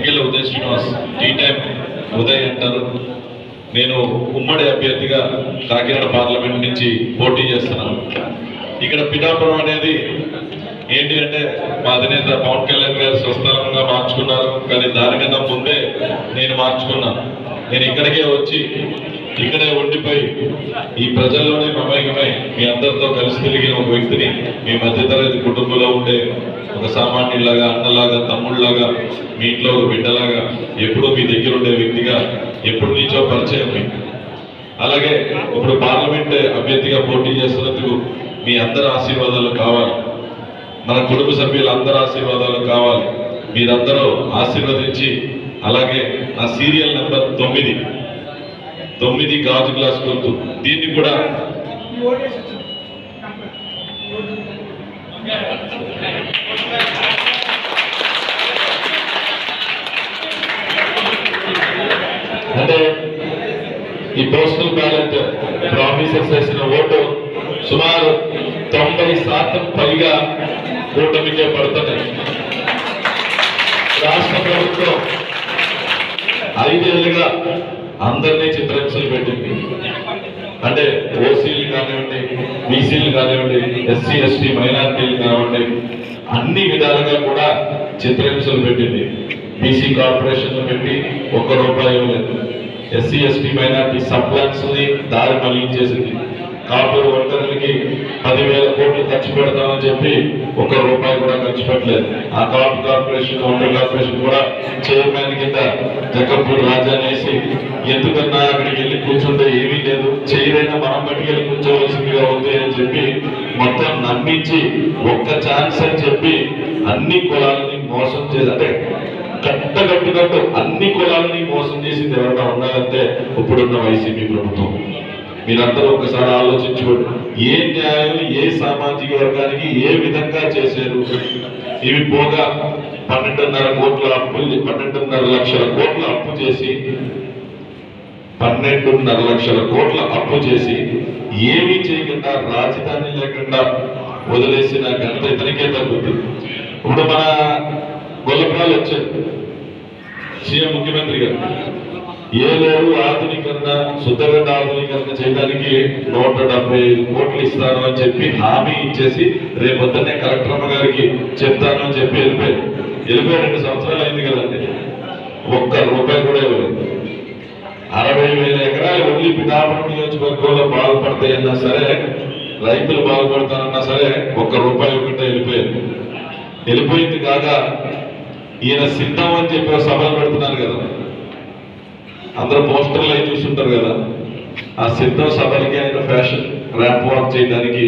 Tangella Uday Srinivas tea time Uday అంటారు. నేను ఉమ్మడి అభ్యర్థిగా కాకినాడ పార్లమెంట్ నుంచి పోటీ చేస్తున్నాను. ఇక్కడ పిఠాపురం అనేది ఏంటి అంటే మా అధినేత పవన్ కళ్యాణ్ గారు స్వస్థలంగా మార్చుకున్నారు. కానీ దానికన్నా ముందే నేను మార్చుకున్నాను. నేను ఇక్కడికే వచ్చి ఇక్కడే ఉండిపోయి ఈ ప్రజల్లోనే మమేకమై మీ అందరితో కలిసి తిరిగిన ఒక వ్యక్తిని మీ మధ్యతరగతి కుటుంబంలో ఉండే ఒక సామాన్యులాగా అన్నలాగా తమ్ముళ్ళలాగా మీ ఇంట్లో ఒక బిడ్డలాగా ఎప్పుడూ మీ దగ్గర ఉండే వ్యక్తిగా ఎప్పుడు నీచో పరిచయం మీకు అలాగే ఇప్పుడు పార్లమెంట్ అభ్యర్థిగా పోటీ చేస్తున్నందుకు మీ అందరి ఆశీర్వాదాలు కావాలి. మన కుటుంబ సభ్యుల అందరి ఆశీర్వాదాలు కావాలి. మీరందరూ ఆశీర్వదించి అలాగే నా సీరియల్ నెంబర్ తొమ్మిది తొమ్మిది గాజు గ్లాస్ గొంతు దీన్ని కూడా అంటే ఈ పోస్టల్ బ్యాలెట్ ప్రామిసెస్ వేసిన ఓటు సుమారు తొంభై శాతం పైగా కూటమికే పడుతున్నాయి. రాష్ట్ర ప్రభుత్వం ఐదేళ్ళుగా అందరినీ చిత్రహింసలు పెట్టింది. అంటే ఓసీలు కానివ్వండి బీసీలు కానివ్వండి ఎస్సీ ఎస్టీ మైనారిటీలు కానివ్వండి అన్ని విధాలుగా కూడా చిత్రహింసలు పెట్టింది. బీసీ కార్పొరేషన్లు పెట్టి ఒక్క రూపాయి ఇవ్వలేదు. ఎస్సీ ఎస్టీ మైనారిటీ సప్లాన్స్ని దారి చేసింది కాపురు వర్కర్లకి పదివేల కోట్లు ఖర్చు పెడతామని చెప్పి ఒక్క రూపాయి కూడా ఖర్చు పెట్టలేదు. ఆ కాపు కార్పొరేషన్ వండర్ కార్పొరేషన్ కూడా చైర్మన్ కింద జక్కపూడి రాజా అనేసి ఎందుకన్నా అక్కడికి వెళ్ళి కూర్చుంటే ఏమీ లేదు. చైరైనా మనం పట్టుకెళ్ళి కూర్చోవలసిందిగా ఉంది అని చెప్పి మొత్తం నమ్మించి ఒక్క ఛాన్స్ అని చెప్పి అన్ని కులాలని మోసం చేసి అంటే కట్టగట్టుకట్టు అన్ని కులాలని మోసం చేసింది ఎవరైనా ఉన్నారంటే ఇప్పుడున్న వైసీపీ ప్రభుత్వం. మీరందరూ ఒకసారి ఆలోచించుకోండి. ఏ న్యాయం ఏ సామాజిక వర్గానికి ఏ విధంగా చేశారు? ఇవి పోగా పన్నెండున్నర కోట్ల అప్పు పన్నెండున్నర లక్షల కోట్ల అప్పు చేసి పన్నెండున్నర లక్షల కోట్ల అప్పు చేసి ఏమీ చేయకుండా రాజధాని లేకుండా వదిలేసిన ఘనత ఇతనికే తగ్గుతుంది ఇప్పుడు మన గొల్లపురాలు వచ్చారు. సీఎం ముఖ్యమంత్రి గారు. ఏ ఏలేరు ఆధునీకరణ శుద్ధగడ్డ ఆధునీకరణ చేయడానికి నూట డెబ్బై ఐదు కోట్లు ఇస్తాను అని చెప్పి హామీ ఇచ్చేసి రేపొద్దున్నే కలెక్టర్ అమ్మ గారికి చెప్తాను అని చెప్పి వెళ్ళిపోయారు. వెళ్ళిపోయి రెండు సంవత్సరాలు అయింది కదండి. ఒక్క రూపాయి కూడా ఇవ్వలేదు. అరవై వేల ఎకరాలు వదిలి పిఠాపురం నియోజకవర్గంలో బాగుపడతాయన్నా సరే రైతులు బాగుపడతారన్నా సరే ఒక్క రూపాయి ఒకటే వెళ్ళిపోయారు. వెళ్ళిపోయింది కాక ఈయన సిద్ధం అని చెప్పి సభలు పెడుతున్నారు కదా. అందరూ పోస్టర్లు అయి చూసుంటారు కదా. ఆ సిద్ధం సభలకి ఆయన ఫ్యాషన్ ర్యాంప్ వాక్ చేయడానికి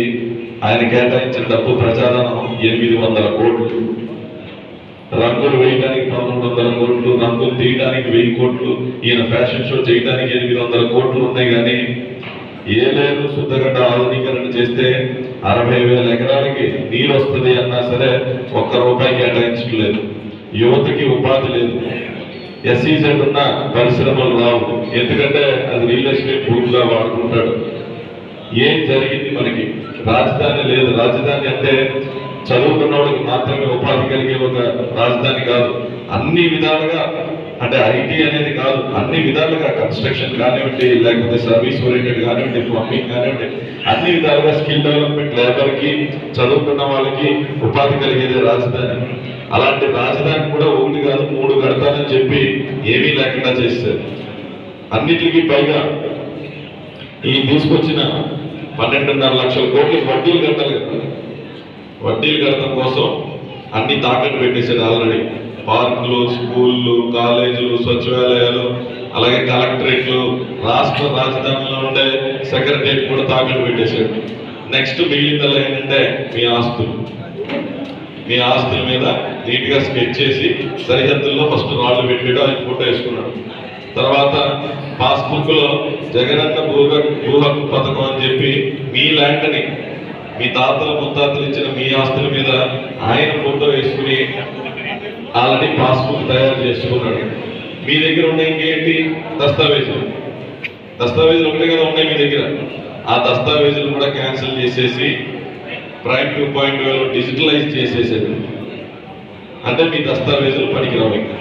ఆయన కేటాయించిన డబ్బు ప్రచారం ఎనిమిది వందల కోట్లు. రంగులు వేయడానికి పదమూడు వందల కోట్లు రంగులు తీయడానికి వెయ్యి కోట్లు ఈయన ఫ్యాషన్ షో చేయడానికి ఎనిమిది వందల కోట్లు ఉన్నాయి కానీ ఏ లేదు శుద్ధగడ్డ ఆధునీకరణ చేస్తే అరవై వేల ఎకరాలకి నీరు వస్తుంది అన్నా సరే ఒక్క రూపాయి కేటాయించట్లేదు. యువతకి ఉపాధి లేదు. ఎస్ఈజెడ్ ఉన్న పరిశ్రమలు రావు. ఎందుకంటే అది రియల్ ఎస్టేట్ భూమిగా వాడుకుంటాడు. ఏం జరిగింది మనకి? రాజధాని లేదు. రాజధాని అంటే చదువుకున్న వాళ్ళకి మాత్రమే ఉపాధి కలిగే ఒక రాజధాని కాదు. అన్ని విధాలుగా అంటే ఐటీ అనేది కాదు. అన్ని విధాలుగా కన్స్ట్రక్షన్ కానివ్వండి లేకపోతే సర్వీస్ ఓరియంటెడ్ కానివ్వండి ప్లంబింగ్ కానివ్వండి అన్ని విధాలుగా స్కిల్ డెవలప్మెంట్ లేబర్కి చదువుకున్న వాళ్ళకి ఉపాధి కలిగేది రాజధాని. అలాంటి రాజధాని కూడా ఒకటి కాదు మూడు కడతానని చెప్పి ఏమీ లేకుండా చేస్తారు అన్నిటికీ పైగా ఈ తీసుకొచ్చిన పన్నెండున్నర లక్షల కోట్లు వడ్డీలు కట్టాలి కదా. వడ్డీలు కట్టడం కోసం అన్ని తాకట్టు పెట్టేశారు ఆల్రెడీ. పార్కులు స్కూళ్ళు కాలేజీలు సచివాలయాలు అలాగే కలెక్టరేట్లు రాష్ట్ర రాజధానిలో ఉండే సెక్రటరియట్ కూడా తాకట్టు పెట్టేశాడు నెక్స్ట్ మిగిలిందల్లా ఏంటంటే మీ ఆస్తులు. మీ ఆస్తుల మీద నీట్గా స్కెచ్ చేసి సరిహద్దుల్లో ఫస్ట్ రాళ్ళు పెట్టాడు ఆయన ఫోటో వేసుకున్నాడు. తర్వాత పాస్బుక్లో జగనన్న భూ భూ హక్కు పథకం అని చెప్పి మీ ల్యాండ్ని మీ తాతల ముత్తాతలు ఇచ్చిన మీ ఆస్తుల మీద ఆయన ఫోటో వేసుకుని ఆల్రెడీ పాస్బుక్ తయారు చేసుకున్నాడు. మీ దగ్గర ఉన్న ఇంకేంటి? దస్తావేజులు. దస్తావేజులు ఒకటే కదా ఉన్నాయి మీ దగ్గర. ఆ దస్తావేజులు కూడా క్యాన్సిల్ చేసేసి ప్రైమ్ టూ పాయింట్ డిజిటలైజ్ చేసేసాడు. అంటే మీ దస్తావేజులు పనికిరావు ఇంకా.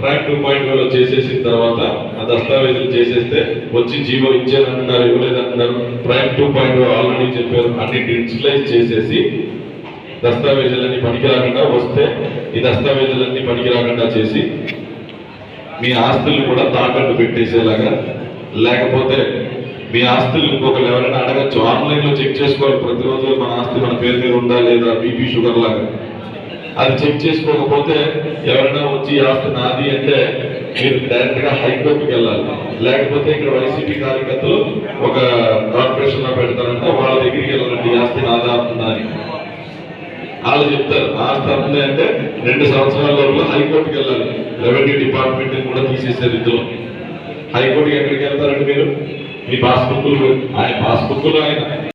ట్రాక్ టూ పాయింట్ వేలో చేసేసిన తర్వాత ఆ దస్తావేజులు చేసేస్తే వచ్చి జీవో ఇచ్చారంటున్నారు ఇవ్వలేదంటున్నారు. ట్రాక్ టూ పాయింట్ ఆల్రెడీ చెప్పారు అన్ని డిజిటలైజ్ చేసేసి దస్తావేజులన్నీ పనికి రాకుండా వస్తే ఈ దస్తావేజులన్నీ పనికి రాకుండా చేసి మీ ఆస్తుల్ని కూడా తాకట్టు పెట్టేసేలాగా. లేకపోతే మీ ఆస్తులు ఇంకొకరు ఎవరైనా అడగచ్చు. ఆన్లైన్లో చెక్ చేసుకోవాలి. ప్రతిరోజు మన ఆస్తి మన పేరు మీద ఉందా లేదా? బీపీ షుగర్ లాగా. అది చెక్ చేసుకోకపోతే ఎవరైనా వచ్చి ఈ ఆస్తి నాది అంటే మీరు డైరెక్ట్గా హైకోర్టుకి వెళ్ళాలి. లేకపోతే ఇక్కడ వైసీపీ కార్యకర్తలు ఒక కార్పొరేషన్లో పెడతారంటే వాళ్ళ దగ్గరికి వెళ్ళాలండి ఆస్తి నాదా ఉందా అని వాళ్ళు చెప్తారు ఆస్తి అవుతుంది అంటే రెండు సంవత్సరాల లోపల హైకోర్టుకి వెళ్ళాలి. రెవెన్యూ డిపార్ట్మెంట్ కూడా తీసేసారు ఇందులో. హైకోర్టుకి ఎక్కడికి వెళ్తారండి మీరు? మీ పాస్బుక్ ఆయన పాస్బుక్లో ఆయన.